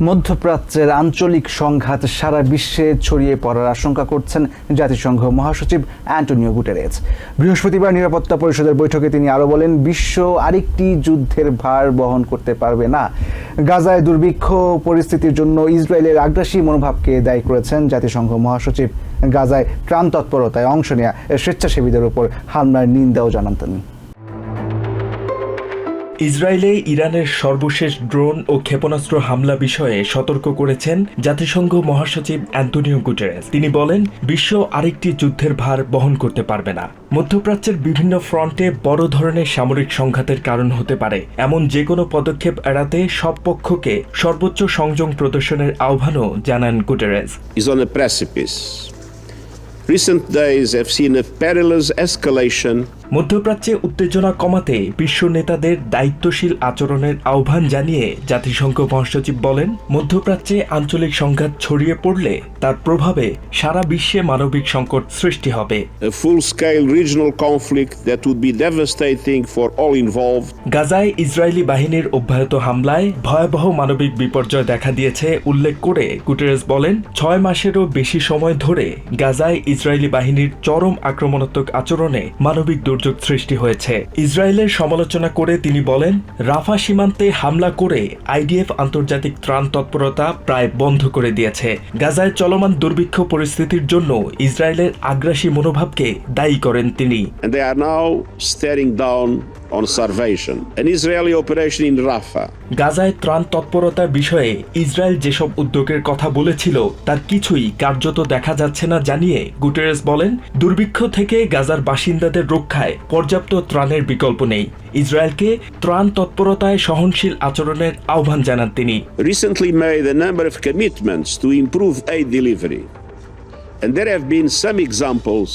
মধ্যপ্রাচ্যের আঞ্চলিক সংঘাত সারা বিশ্বে ছড়িয়ে পড়ার আশঙ্কা করছেন জাতিসংঘ মহাসচিব অ্যান্টনিও গুটেরেস বৃহস্পতিবার নিরাপত্তা পরিষদের বৈঠকে তিনি আরও বলেন, বিশ্ব আরেকটি যুদ্ধের ভার বহন করতে পারবে না। গাজায় দুর্ভিক্ষ পরিস্থিতির জন্য ইসরায়েলের আগ্রাসী মনোভাবকে দায়ী করেছেন জাতিসংঘ মহাসচিব। গাজায় ত্রাণ তৎপরতায় অংশ নেওয়া স্বেচ্ছাসেবীদের উপর হামলার নিন্দাও জানান তিনি। ইসরায়েলে ইরানের সর্বশেষ ড্রোন ও ক্ষেপণাস্ত্র হামলা বিষয়ে সতর্ক করেছেন জাতিসংঘ মহাসচিব অ্যান্টনিও গুটেরেস। তিনি বলেন, বিশ্ব আরেকটি যুদ্ধের ভার বহন করতে পারবে না। মধ্যপ্রাচ্যের বিভিন্ন ফ্রন্টে বড় ধরনের সামরিক সংঘাতের কারণ হতে পারে। এমন যে কোনো পদক্ষেপ এড়াতে সব পক্ষকে সর্বোচ্চ সংযম প্রদর্শনের আহ্বানও জানান Guterres. Recent days have seen a perilous escalation মধ্যপ্রাচ্যে উত্তেজনা কমাতে বিশ্ব নেতাদের দায়িত্বশীল আচরণের আহ্বান জানিয়ে জাতিসংঘ মহাসচিব বলেন মধ্যপ্রাচ্যে আঞ্চলিক সংঘাত ছড়িয়ে পড়লে তার প্রভাবে সারা বিশ্বে মানবিক সংকট সৃষ্টি হবে a full scale regional conflict that would be devastating for all involved. গাজায় ইসরায়েলি বাহিনীর অব্যাহত হামলায় ভয়াবহ মানবিক বিপর্যয় দেখা দিয়েছে উল্লেখ করে গুটেরেস বলেন ছয় মাসেরও বেশি সময় ধরে গাজায় ইসরায়েলি বাহিনীর চরম আক্রমণাত্মক আচরণে মানবিক দুর্যোগ সৃষ্টি হয়েছে। ইসরায়েলের সমালোচনা করে তিনি বলেন, রাফা সীমান্তে হামলা করে আইডিএফ আন্তর্জাতিক ত্রাণ তৎপরতা প্রায় বন্ধ করে দিয়েছে। গাজায় চলমান দুর্ভিক্ষ পরিস্থিতির জন্য ইসরায়েলের আগ্রাসী মনোভাবকে দায়ী করেন তিনি। On starvation. An Israeli operation in Rafah গাজায় ত্রাণ তৎপরতার বিষয়ে ইসরায়েল যেসব উদ্যোগের কথা বলেছিল তার কিছুই কার্যত দেখা যাচ্ছে না জানিয়ে গুটেরেস বলেন দুর্ভিক্ষ থেকে গাজার বাসিন্দাদের রক্ষায় পর্যাপ্ত ত্রাণের বিকল্প নেই ইসরায়েলকে ত্রাণ তৎপরতায় সহনশীল আচরণের আহ্বান জানান তিনি recently made a number of commitments to improve aid delivery. And there have been some examples.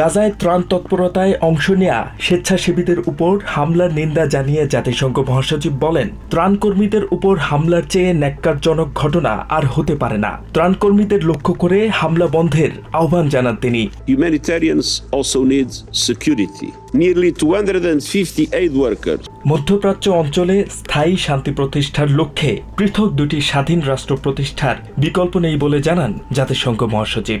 গাজায় ত্রাণ তৎপরতায় অংশ নেয়া স্বেচ্ছাসেবীদের উপর হামলার নিন্দা জানিয়ে জাতিসংঘ মহাসচিব বলেন ত্রাণকর্মীদের উপর হামলার চেয়ে ন্যাক্কারজনক ঘটনা আর হতে পারে না। ত্রাণকর্মীদের লক্ষ্য করে হামলা বন্ধের আহ্বান জানান তিনি। Humanitarians also need security. Nearly 250 aid workers. মধ্যপ্রাচ্য অঞ্চলে স্থায়ী শান্তি প্রতিষ্ঠার লক্ষ্যে পৃথক দুটি স্বাধীন রাষ্ট্র প্রতিষ্ঠার বিকল্প নেই বলে জানান জাতিসংঘ মহাসচিব।